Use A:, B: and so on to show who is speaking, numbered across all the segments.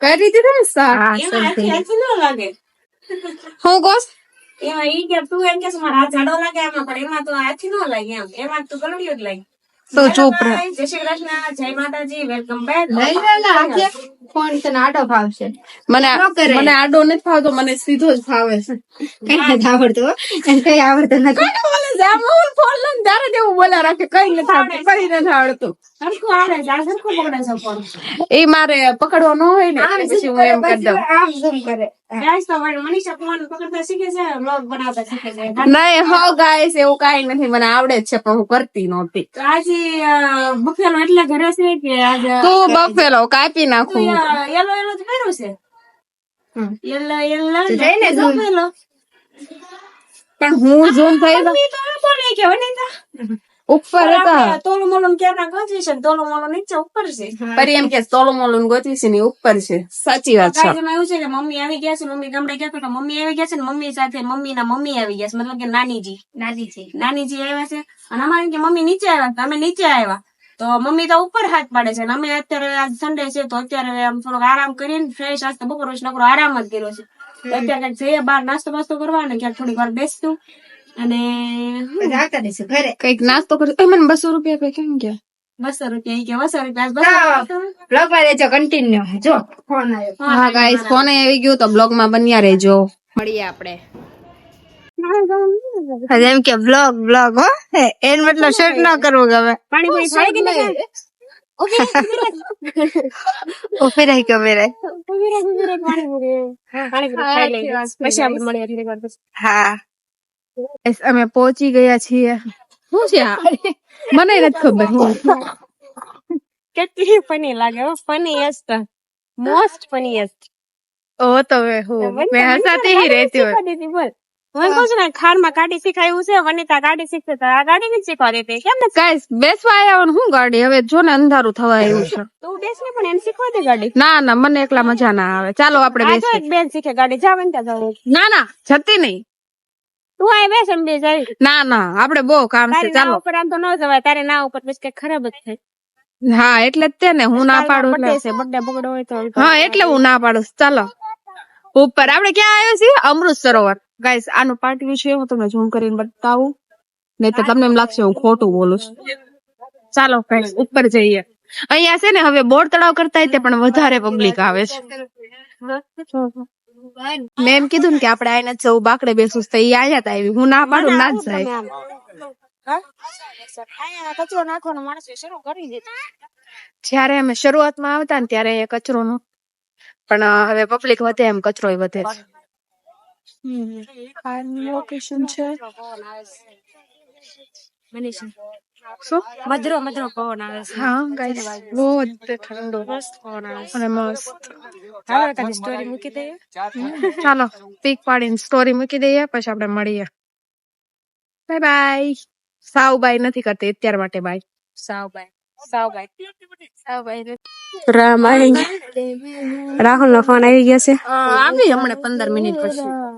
A: કઈ દીધું
B: ને
C: એમાં આથી આથી લાગે.
A: હું કોસ?
C: એમાં ઈ કે તું એમ કે મારા હાથ જાડો લાગે આમાં પણ એમાં તો હાથી ન લાગે એમ. એમાં તું ગળડિયો જ લાગે.
A: તો ચૂપ રહે
C: જય શ્રી કૃષ્ણ જય માતાજી વેલકમ બેક.
B: ફોન તને આડો ફાવશે.
A: મને મને આડો નથી ફાવતો મને સીધો જ ફાવે છે.
B: કઈ નથી આવડતું એને કઈ આવડતું નથી.
A: બોલે છે આમ હું ફોન લઈને તારે તેવું બોલા રાખે કઈ નથી આવડતું કઈ નથી આવડતું.
C: સરખું આવડે છે આ સરખું પકડે છે ફોન.
A: એ મારે પકડવો ન હોય ને પછી હું એમ કરી દઉં.
B: આમ ઝૂમ કરે.
C: ગાઈસ તો વળી મનીષા ફોન પકડતા શીખે છે વ્લોગ બનાવતા શીખે છે.
A: નહીં હો ગાઈસ એવું કઈ નથી મને આવડે જ છે પણ હું કરતી નહોતી.
C: આજે બફેલો એટલે ઘરે છે કે આજે
A: તું બફેલો કાપી નાખું.
C: યલો યલો જ પહેર્યું છે. યલો યલો
B: જઈને
A: પણ હું ઝૂમ થઈ
C: મમ્મી તો બોલે કે વનિતા
A: ઉપર હતા
C: તોલું મોલું ક્યારના ગોજી છે તોલું મોલું નીચે ઉપર છે
A: પર એમ કે સોલો મોલો ગોતવી છે ને ઉપર છે સાચી વાત છે
C: એમાં એવું છે કે મમ્મી આવી ગયા છે મમ્મી ગામડે ગયા તો મમ્મી આવી ગયા છે ને મમ્મી સાથે મમ્મી ના મમ્મી આવી ગયા છે મતલબ કે નાનીજી
B: નાની છે
C: નાનીજી આવ્યા છે અને અમારે કે મમ્મી નીચે આવ્યા તો અમે નીચે આવ્યા તો મમ્મી તો ઉપર હાથ પાડે છે અને અમે અત્યારે આજ સન્ડે છે તો અત્યારે આમ થોડોક આરામ કરીને ફ્રેશ આજ તો બપોર પછી નકરો આરામ જ કર્યો છે. તો અત્યારે કંઈક જઈએ બહાર નાસ્તો બાસ્તો કરવા ને ક્યાંક થોડીક વાર બેસતું અને
B: ઘરે.
A: કંઈક નાસ્તો કરી મને બસો રૂપિયા કઈ કેમ ગયા
C: બસો રૂપિયા કે બસો રૂપિયા આજ બસો રૂપિયા
B: બ્લોગમાં રહેજો કન્ટિન્યુ જો. ફોન આવ્યો.
A: હા ગાઈસ ફોન આવી ગયો તો બ્લોગમાં બન્યા રહેજો. મળીએ આપણે.
B: જેમ કે બ્લોગ બ્લોગ હો એન મતલબ શર્ટ ના કરવો ગમે
C: પાણી પાણી થાય કે નહીં
B: ઓફે રહી ગમે રે હા
A: અમે પહોંચી ગયા છીએ શું છે મને નથી ખબર
C: કેટલી ફની લાગે ફનીએસ્ટ મોસ્ટ ફનીએસ્ટ
A: ઓ તો હું મેં હસાતી રહેતી
C: હોય હું કહું છું ને ખારમાં ગાડી શીખાયું છે વનિતા ગાડી શીખશે તો આ ગાડી નથી શીખવા દેતી કેમ ને
A: ગાઈસ બેસવા આવ્યા હું ગાડી? હવે જો ને અંધારું થવા આવ્યું છે.
C: તું બેસ ને પણ એને શીખવા દે ગાડી?
A: ના ના મને એકલા મજા ના આવે. ચાલો આપણે બેસીએ.
C: એક બેન શીખે ગાડી જા વનિતા જાવ
A: ના ના જતી નહીં.
C: તું આ બેસ એમ બે જાય.
A: ના ના આપણે બહુ કામ છે
C: ના
A: ચાલો.
C: ઉપર આમ તો ન જવાય તારે ના ઉપર પછી કઈ ખરાબ જ થાય.
A: હા એટલે જ તે ને હું ના પાડું એટલે.
C: છે બર્થડે બગડો હોય તો
A: હા એટલે હું ના પાડું ચાલો. ઉપર આપણે ક્યાં આવ્યો છીએ? અમૃત સરોવર. ગાઈસ આનું પાર્ટ વ્યુ છે હું તમને ઝૂમ કરીને બતાવું. નહીં તો તમને એમ લાગશે હું ખોટું બોલું છું. ચાલો ગાઈસ ઉપર જઈએ. અહીંયા છે ને હવે બોર તળાવ કરતા તે પણ વધારે પબ્લિક આવે છે. મેમ કીધું ને કે આપણે આઈને જવું બાકડે બેસું તો ઈ આયા તા આવી. હું ના પાડું ના જ જાય. જ્યારે અમે શરૂઆતમાં આવતા ને ત્યારે એ કચરો નો પણ હવે પબ્લિક વધે એમ કચરો વધે છે લોકેશન છે શું
C: મધરો મધરો પવન આવે છે
A: હા ગાઈસ બહુ જ ઠંડો
C: મસ્ત પવન આવે છે
A: અને મસ્ત
C: હવે તારી સ્ટોરી મૂકી દઈએ
A: ચાલો પીક પાડીને સ્ટોરી મૂકી દઈએ પછી આપણે મળીએ બાય બાય સાવ બાય નથી કરતી અત્યાર માટે બાય
C: સાવભાઈ સાવભાઈ સાવભાઈ રામ આવી ગયા રાહુલ નો ફોન આવી ગયો છે
A: આવી હમણાં પંદર મિનિટ પછી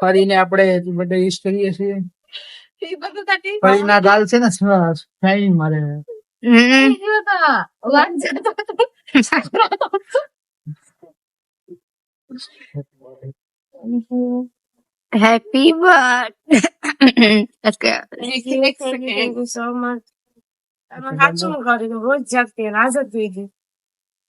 D: ફરીને આપણે બર્થડે વિશ કરીએ છીએ
A: એ બધું તાટી
D: ફરીના ગાલ છે ને શાઇન મારે
B: હમ
A: વાત જતો
B: હેપી બર્થડે ઓકે
A: એક સેકન્ડ
C: સો મચ સાચું કરી રોજ જાગતી રાજ જ પી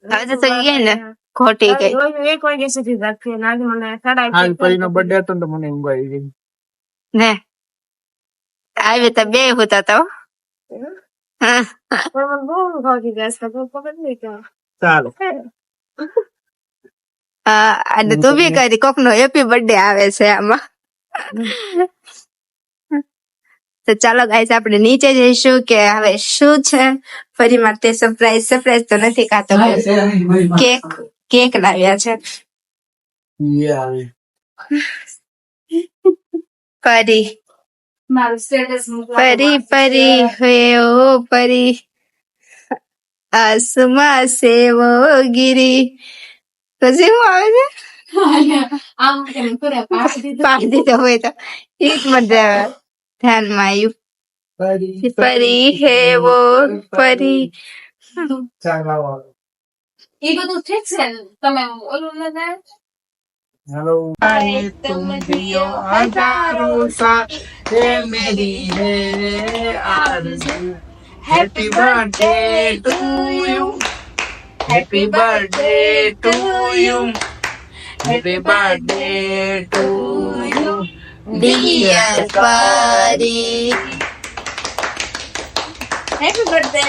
B: હવે તો થઈ ગયા ને ખોટી ગઈ
C: રોજ એક વાગ્યા સુધી રાખી અને આજે મને સાડા એક
D: હાલ પરીનો બર્થડે હતો ને તો મને ઊંઘ આવી ગઈ
B: ને આવી તો બે હોતા તો હા
C: પણ મને બહુ ઊંઘ આવતી હતી આજકાલ તો ખબર નહીં કેમ.
D: ચાલો
B: હા, અને તું બી કરી કોક નો હેપી બર્થડે આવે છે આમાં તો ચાલો ગાઈસ આપણે નીચે જઈશું કે હવે શું છે ફરી માટે સરપ્રાઈઝ સરપ્રાઈઝ તો નથી કાતો કેક કેક લાવ્યા છે. પરી. પરી પરી હે ઓ પરી. આસમા સેવો ગીરી. પછી હું આવે છે?
C: પાડી
B: હોય તો. એક જ ધ્યાનમાં આવ્યું પરી હે વો પરી
C: એ બધું ઠીક છે ને? તમે ઓલું ન થાય
D: हेलो तुम दियो हजारों सा ये मेरी है आरज़ू happy birthday to you happy birthday to you happy birthday
B: to you
C: dear Pari happy birthday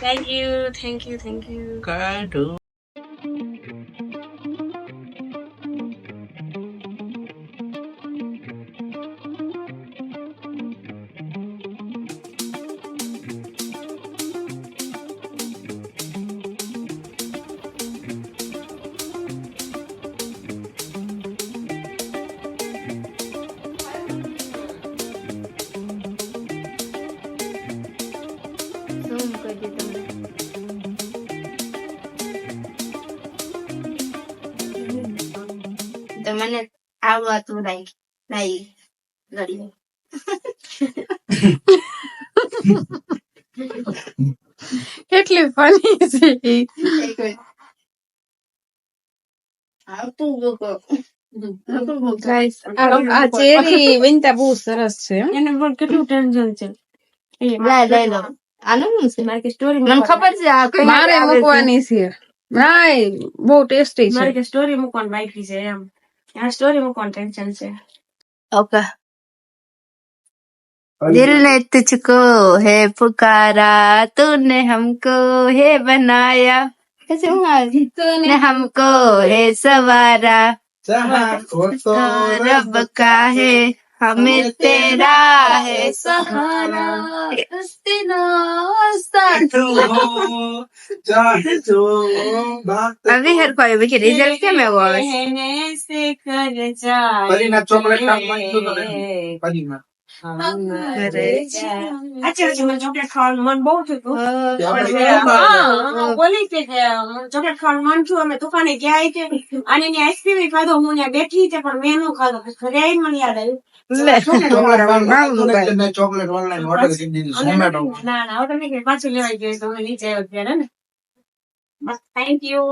C: Thank you, thank you,
D: thank
B: you. Girl, do. તો મને આવડતું નહીં નહીં લડી
A: કેટલી ફની છે.
B: આવતું
A: આ ચેરી બહુ સરસ છે.
C: એને પણ કેટલું ટેન્શન છે? એ
B: લઈ લો આનું છે?
C: મારે કે સ્ટોરી
B: મને ખબર છે આ કઈ
A: મારે મૂકવાની છે. ના બહુ ટેસ્ટી
C: મારે
A: છે
C: કે સ્ટોરી મૂકવાની બાકી છે એમ. स्टोरी में कंटेंट
B: ओके। दिल ने तुझको है पुकारा तूने हमको है बनाया। कैसे हुआ? तूने हमको है सवारा। रब का है। हमें तेरा है सहारा
D: चाहे जो बात
B: अभी हर कोई भी रिजल्ट क्या मैं वो
C: कहने से कर जाए
D: પરીના ચોકલેટ
C: ચોકલેટ ખાવાનું મન બહુ હા, બોલી કે ચોકલેટ ખાવાનું મન થયું અમે દુકાને ગયા કે અને એની આઈસ્ક્રીમ ખાધો હું ત્યાં બેઠી છે પણ મેં નું ખાધો. ઘરે મને યાદ આવ્યું.
D: ચોકલેટ ઓનલાઈન ઓર્ડર કરી દીધી
C: ના ના હવે તમે પાછું લેવાઈ ગયું તમે નીચે આવ્યો ત્યારે ને. બસ થેન્ક યુ